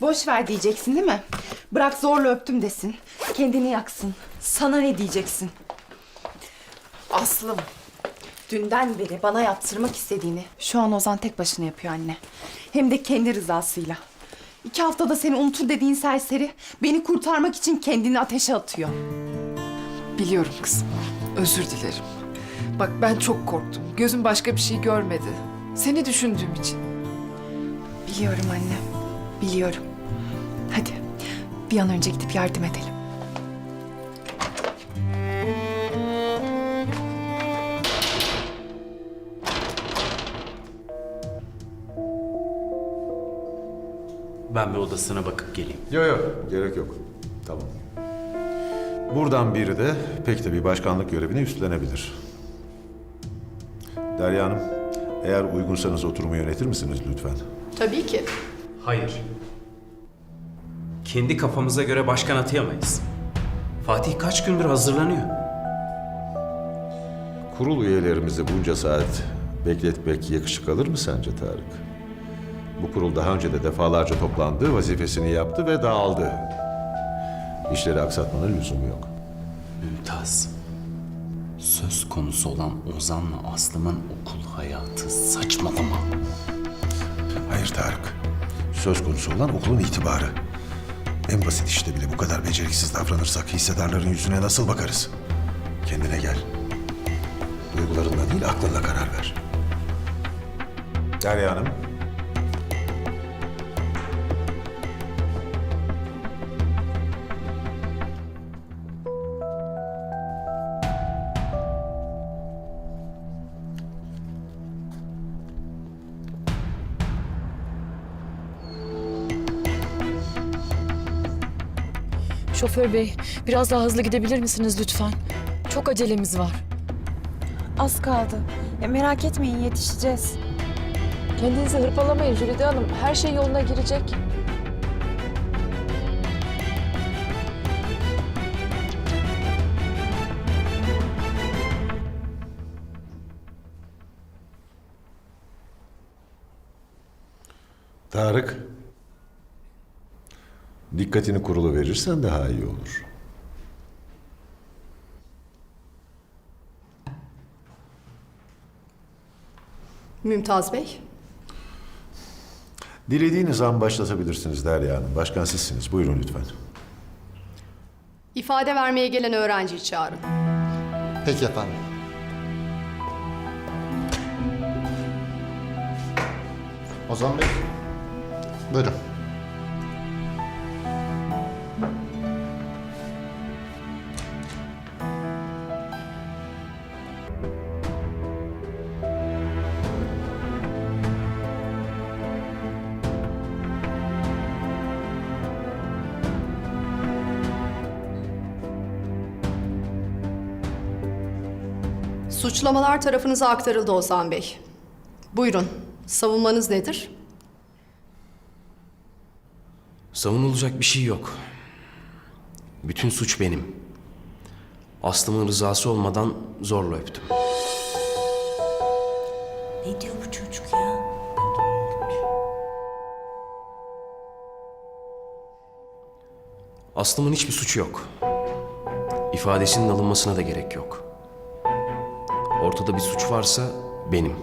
Boş ver diyeceksin değil mi? Bırak zorla öptüm desin. Kendini yaksın. Sana ne diyeceksin? Aslım. Dünden beri bana yaptırmak istediğini şu an Ozan tek başına yapıyor anne. Hem de kendi rızasıyla. İki haftada seni unutur dediğin serseri beni kurtarmak için kendini ateşe atıyor. Biliyorum kızım. Özür dilerim. Bak ben çok korktum. Gözüm başka bir şey görmedi. Seni düşündüğüm için. Biliyorum anne. Biliyorum. Hadi bir an önce gidip yardım edelim. Ben bir odasına bakıp geleyim. Yok yok, gerek yok. Tamam. Buradan biri de pek de bir başkanlık görevini üstlenebilir. Derya Hanım, eğer uygunsanız oturumu yönetir misiniz lütfen? Tabii ki. Hayır. Kendi kafamıza göre başkan atayamayız. Fatih kaç gündür hazırlanıyor. Kurul üyelerimizi bunca saat bekletmek yakışık alır mı sence Tarık? Bu kurul daha önce de defalarca toplandı, vazifesini yaptı ve dağıldı. İşleri aksatmanın lüzumu yok. Mümtaz. Söz konusu olan Ozan'la Aslım'ın okul hayatı saçmalama. Hayır Tarık. Söz konusu olan okulun itibarı. En basit işte bile bu kadar beceriksiz davranırsak hissedarların yüzüne nasıl bakarız? Kendine gel. Duygularınla değil aklınla karar ver. Derya Hanım. Şoför bey, biraz daha hızlı gidebilir misiniz lütfen? Çok acelemiz var. Az kaldı. E, merak etmeyin yetişeceğiz. Kendinizi hırpalamayın Jülide Hanım. Her şey yoluna girecek. Tarık. Dikkatini kurulu verirsen daha iyi olur. Mümtaz Bey. Dilediğiniz an başlatabilirsiniz Derya Hanım. Başkan sizsiniz. Buyurun lütfen. ifade vermeye gelen öğrenciyi çağırın. Peki efendim. Ozan Bey. Buyurun. Suçlamalar tarafınıza aktarıldı Ozan Bey. Buyurun. Savunmanız nedir? Savunulacak bir şey yok. Bütün suç benim. Aslım'ın rızası olmadan zorla öptüm. Ne diyor bu çocuk ya? Aslım'ın hiçbir suçu yok. İfadesinin alınmasına da gerek yok. Ortada bir suç varsa benim.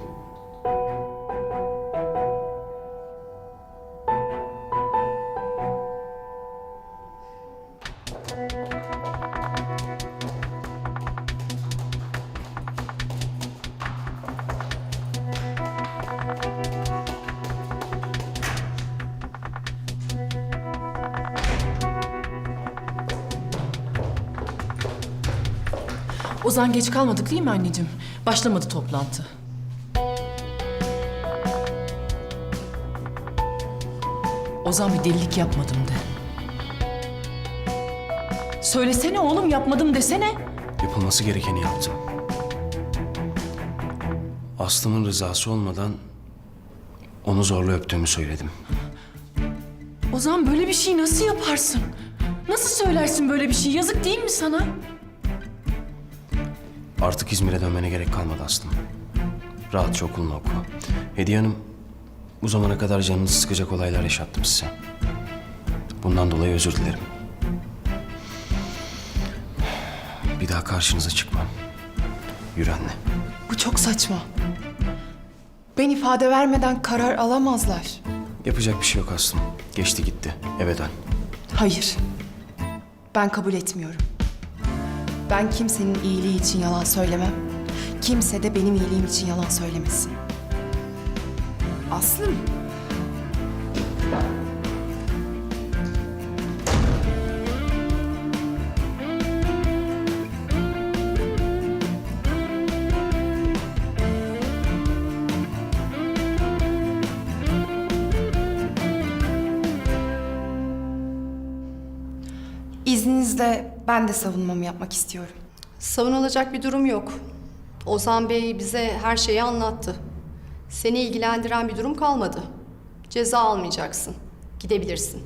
Ozan geç kalmadık değil mi anneciğim? Başlamadı toplantı. Ozan bir delilik yapmadım de. Söylesene oğlum yapmadım desene. Yapılması gerekeni yaptım. Aslım'ın rızası olmadan onu zorla öptüğümü söyledim. Ozan böyle bir şey nasıl yaparsın? Nasıl söylersin böyle bir şey? Yazık değil mi sana? Artık İzmir'e dönmene gerek kalmadı Aslım. Rahatça okulunu oku. Hediye Hanım, bu zamana kadar canınızı sıkacak olaylar yaşattım size. Bundan dolayı özür dilerim. Bir daha karşınıza çıkmam. Yürü anne. Bu çok saçma. Ben ifade vermeden karar alamazlar. Yapacak bir şey yok Aslım. Geçti gitti. Eve dön. Hayır. Ben kabul etmiyorum. Ben kimsenin iyiliği için yalan söylemem. Kimse de benim iyiliğim için yalan söylemesin. Aslım. İzninizle ben de savunmamı yapmak istiyorum. Savunulacak bir durum yok. Ozan Bey bize her şeyi anlattı. Seni ilgilendiren bir durum kalmadı. Ceza almayacaksın. Gidebilirsin.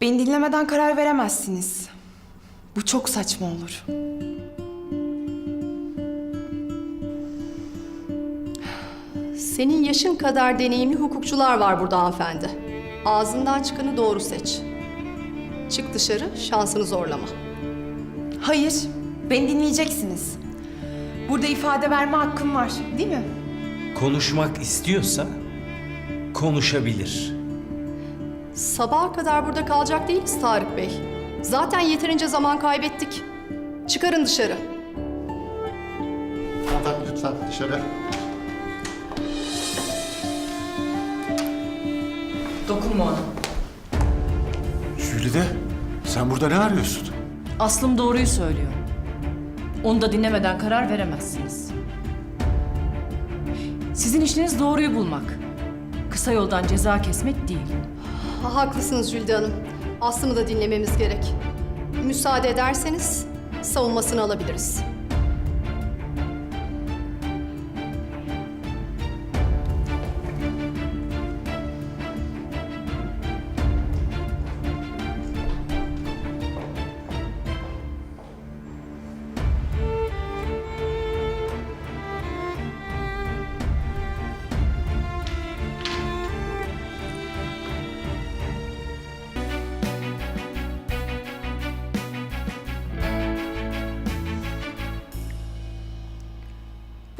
Beni dinlemeden karar veremezsiniz. Bu çok saçma olur. Senin yaşın kadar deneyimli hukukçular var burada hanımefendi. Ağzından çıkanı doğru seç. Çık dışarı, şansını zorlama. Hayır, beni dinleyeceksiniz. Burada ifade verme hakkım var, değil mi? Konuşmak istiyorsa konuşabilir. Sabaha kadar burada kalacak değiliz Tarık Bey. Zaten yeterince zaman kaybettik. Çıkarın dışarı. Hanımefendi lütfen dışarı. Dokunma ona. Jülide sen burada ne arıyorsun? Aslım doğruyu söylüyor. Onu da dinlemeden karar veremezsiniz. Sizin işiniz doğruyu bulmak. Kısa yoldan ceza kesmek değil. Ha, haklısınız Jülde Hanım. Aslımı da dinlememiz gerek. Müsaade ederseniz savunmasını alabiliriz.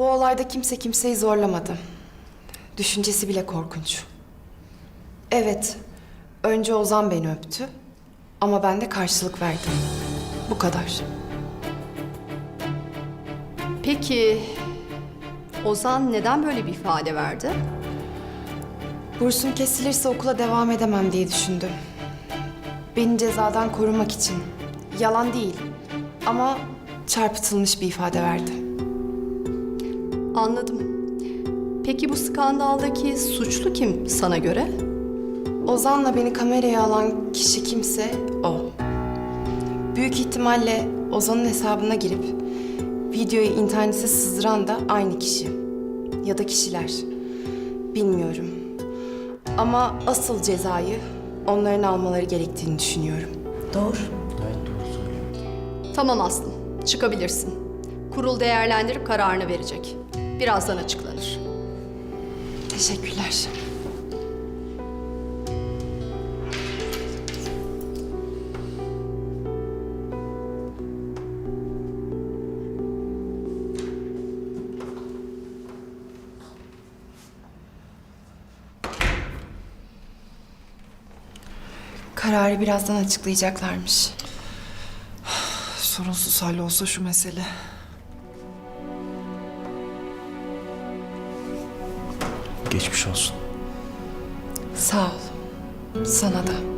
Bu olayda kimse kimseyi zorlamadı. Düşüncesi bile korkunç. Evet, önce Ozan beni öptü. Ama ben de karşılık verdim. Bu kadar. Peki Ozan neden böyle bir ifade verdi? Bursum kesilirse okula devam edemem diye düşündüm. Beni cezadan korumak için. Yalan değil. Ama çarpıtılmış bir ifade verdi. Anladım. Peki bu skandaldaki suçlu kim sana göre? Ozan'la beni kameraya alan kişi kimse o. Büyük ihtimalle Ozan'ın hesabına girip videoyu internete sızdıran da aynı kişi. Ya da kişiler. Bilmiyorum. Ama asıl cezayı onların almaları gerektiğini düşünüyorum. Doğru. Tamam Aslım, çıkabilirsin. Kurul değerlendirip kararını verecek. Birazdan açıklanır. Teşekkürler. Kararı birazdan açıklayacaklarmış. Sorunsuz hallolsa şu mesele. Geçmiş olsun. Sağ ol. Sana da.